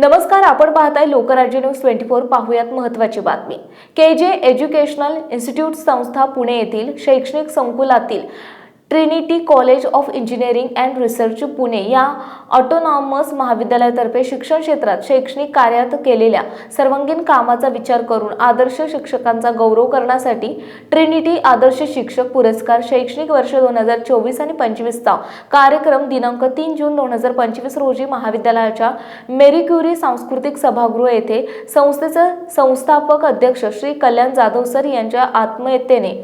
नमस्कार आपण पाहताय लोकराज्य न्यूज ट्वेंटी फोर. पाहूयात महत्त्वाची बातमी. के जे एज्युकेशनल इन्स्टिट्यूट संस्था पुणे येथील शैक्षणिक संकुलातील Trinity College of Engineering and Research Pune या ऑटोनॉमस महाविद्यालयातर्फे शिक्षण क्षेत्रात शैक्षणिक कार्यात केलेल्या सर्वांगीण कामाचा विचार करून आदर्श शिक्षकांचा गौरव करण्यासाठी ट्रिनिटी आदर्श शिक्षक पुरस्कार शैक्षणिक वर्ष दोन हजार चोवीस आणि पंचवीसचा कार्यक्रम दिनांक तीन जून दोन हजार पंचवीस रोजी महाविद्यालयाच्या मेरी क्युरी सांस्कृतिक सभागृह येथे संस्थेचे संस्थापक अध्यक्ष श्री कल्याण जाधव सर यांच्या आत्महत्येने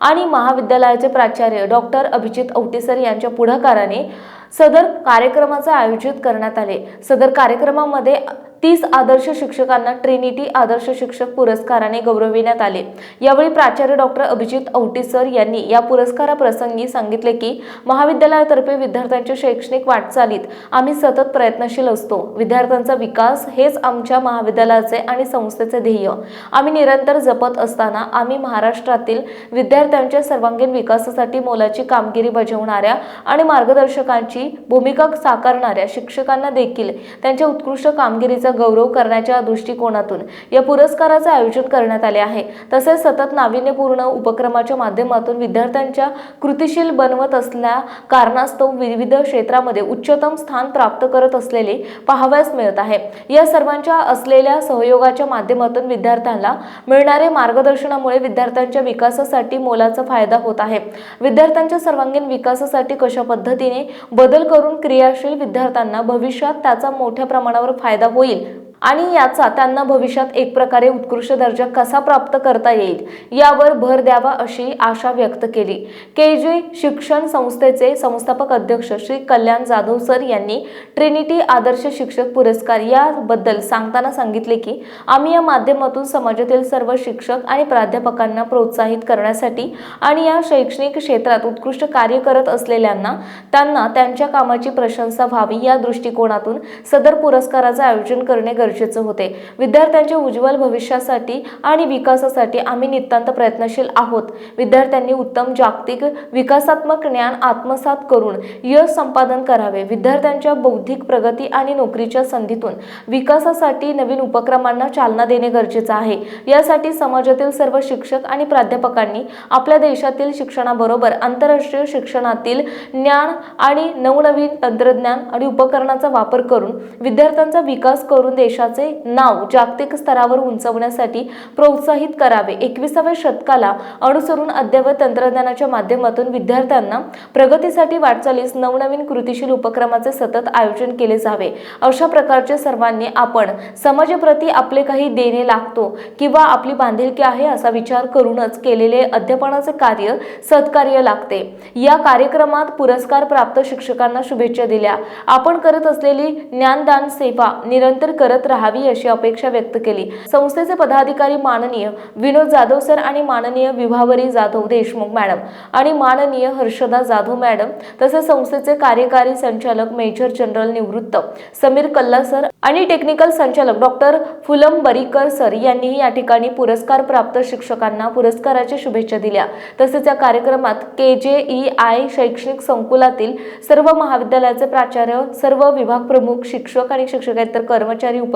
आणि महाविद्यालयाचे प्राचार्य डॉक्टर अभिजित औटेसर यांच्या पुढाकाराने सदर कार्यक्रमाचे आयोजित करण्यात आले. सदर कार्यक्रमामध्ये तीस आदर्श शिक्षकांना ट्रिनिटी आदर्श शिक्षक पुरस्काराने गौरविण्यात आले. यावेळी प्राचार्य डॉक्टर अभिजित औटी सर यांनी या पुरस्काराप्रसंगी सांगितले की महाविद्यालयातर्फे विद्यार्थ्यांच्या शैक्षणिक वाटचालीत आम्ही सतत प्रयत्नशील असतो. विद्यार्थ्यांचा विकास हेच आमच्या महाविद्यालयाचे आणि संस्थेचे ध्येय. आम्ही निरंतर जपत असताना आम्ही महाराष्ट्रातील विद्यार्थ्यांच्या सर्वांगीण विकासासाठी मोलाची कामगिरी बजावणाऱ्या आणि मार्गदर्शकांची भूमिका साकारणाऱ्या शिक्षकांना देखील त्यांच्या उत्कृष्ट कामगिरीचा गौरव करण्याच्या दृष्टिकोनातून या पुरस्काराचे आयोजन करण्यात आले आहे. तसेच सतत नाविन्यपूर्ण उपक्रमाच्या माध्यमातून विद्यार्थ्यांच्या कृतिशील बनवत असल्या कारणास्तव विविध क्षेत्रामध्ये उच्चतम स्थान प्राप्त करत असलेले पाहावयास मिळत आहे. या सर्वांच्या असलेल्या सहयोगाच्या माध्यमातून विद्यार्थ्यांना मिळणारे मार्गदर्शनामुळे विद्यार्थ्यांच्या विकासासाठी मोलाचा फायदा होत आहे. विद्यार्थ्यांच्या सर्वांगीण विकासासाठी कशा पद्धतीने बदल करून क्रियाशील विद्यार्थ्यांना भविष्यात त्याचा मोठ्या प्रमाणावर फायदा होईल também आणि याचा त्यांना भविष्यात एक प्रकारे उत्कृष्ट दर्जा कसा प्राप्त करता येईल यावर भर द्यावा अशी आशा व्यक्त केली. के जे शिक्षण संस्थेचे संस्थापक अध्यक्ष श्री कल्याण जाधव सर यांनी ट्रिनिटी आदर्श शिक्षक पुरस्कार याबद्दल सांगताना सांगितले की आम्ही या माध्यमातून समाजातील सर्व शिक्षक आणि प्राध्यापकांना प्रोत्साहित करण्यासाठी आणि या शैक्षणिक क्षेत्रात उत्कृष्ट कार्य करत असलेल्यांना त्यांना त्यांच्या कामाची प्रशंसा व्हावी या दृष्टिकोनातून सदर पुरस्काराचे आयोजन करणे गरजेचे होते. विद्यार्थ्यांच्या उज्ज्वल भविष्यासाठी आणि विकासासाठी आम्ही नितांत प्रयत्नशील आहोत. विद्यार्थ्यांनी उत्तम जागतिक विकासात्मक ज्ञान आत्मसात करून यश संपादन करावे. विद्यार्थ्यांच्या बौद्धिक प्रगती आणि नोकरीच्या संधीतून विकासासाठी नवीन उपक्रमांना चालना देणे गरजेचं आहे. यासाठी समाजातील सर्व शिक्षक आणि प्राध्यापकांनी आपल्या देशातील शिक्षणाबरोबर आंतरराष्ट्रीय शिक्षणातील ज्ञान आणि नवनवीन तंत्रज्ञान आणि उपकरणाचा वापर करून विद्यार्थ्यांचा विकास करून देश देशाचे नाव जागतिक स्तरावर उंचवण्यासाठी प्रोत्साहित करावे. एकविसाव्या शतकाला अनुसरून अद्ययावत तंत्रज्ञानाच्या माध्यमातून विद्यार्थ्यांना प्रगतीसाठी वाटचालीस नवनवीन कृतीशील उपक्रमाचे सतत आयोजन केले जावे. अशा प्रकारचे सर्वांनी आपण समाजाप्रती आपले काही देणे लागतो किंवा आपली बांधिलकी आहे असा विचार करूनच केलेले अध्यापनाचे कार्य सत्कार्य लागते. या कार्यक्रमात पुरस्कार प्राप्त शिक्षकांना शुभेच्छा दिल्या. आपण करत असलेली ज्ञानदान सेवा निरंतर करत राहावी अशी अपेक्षा व्यक्त केली. संस्थेचे पदाधिकारी माननीय विनोद जाधव सर आणि माननीय विभावरी जाधव देशमुख मॅडम आणि माननीय हर्षदा जाधव मॅडम तसेच संस्थेचे कार्यकारी संचालक मेजर जनरल निवृत्त समीर कल्ला सर आणि टेक्निकल संचालक डॉक्टर फुलम बरीकर सर यांनीही या ठिकाणी पुरस्कार प्राप्त शिक्षकांना पुरस्काराच्या शुभेच्छा दिल्या. तसेच या कार्यक्रमात के जे ई आय शैक्षणिक संकुलातील सर्व महाविद्यालयाचे प्राचार्य सर्व विभाग प्रमुख शिक्षक आणि शिक्षकेतर कर्मचारी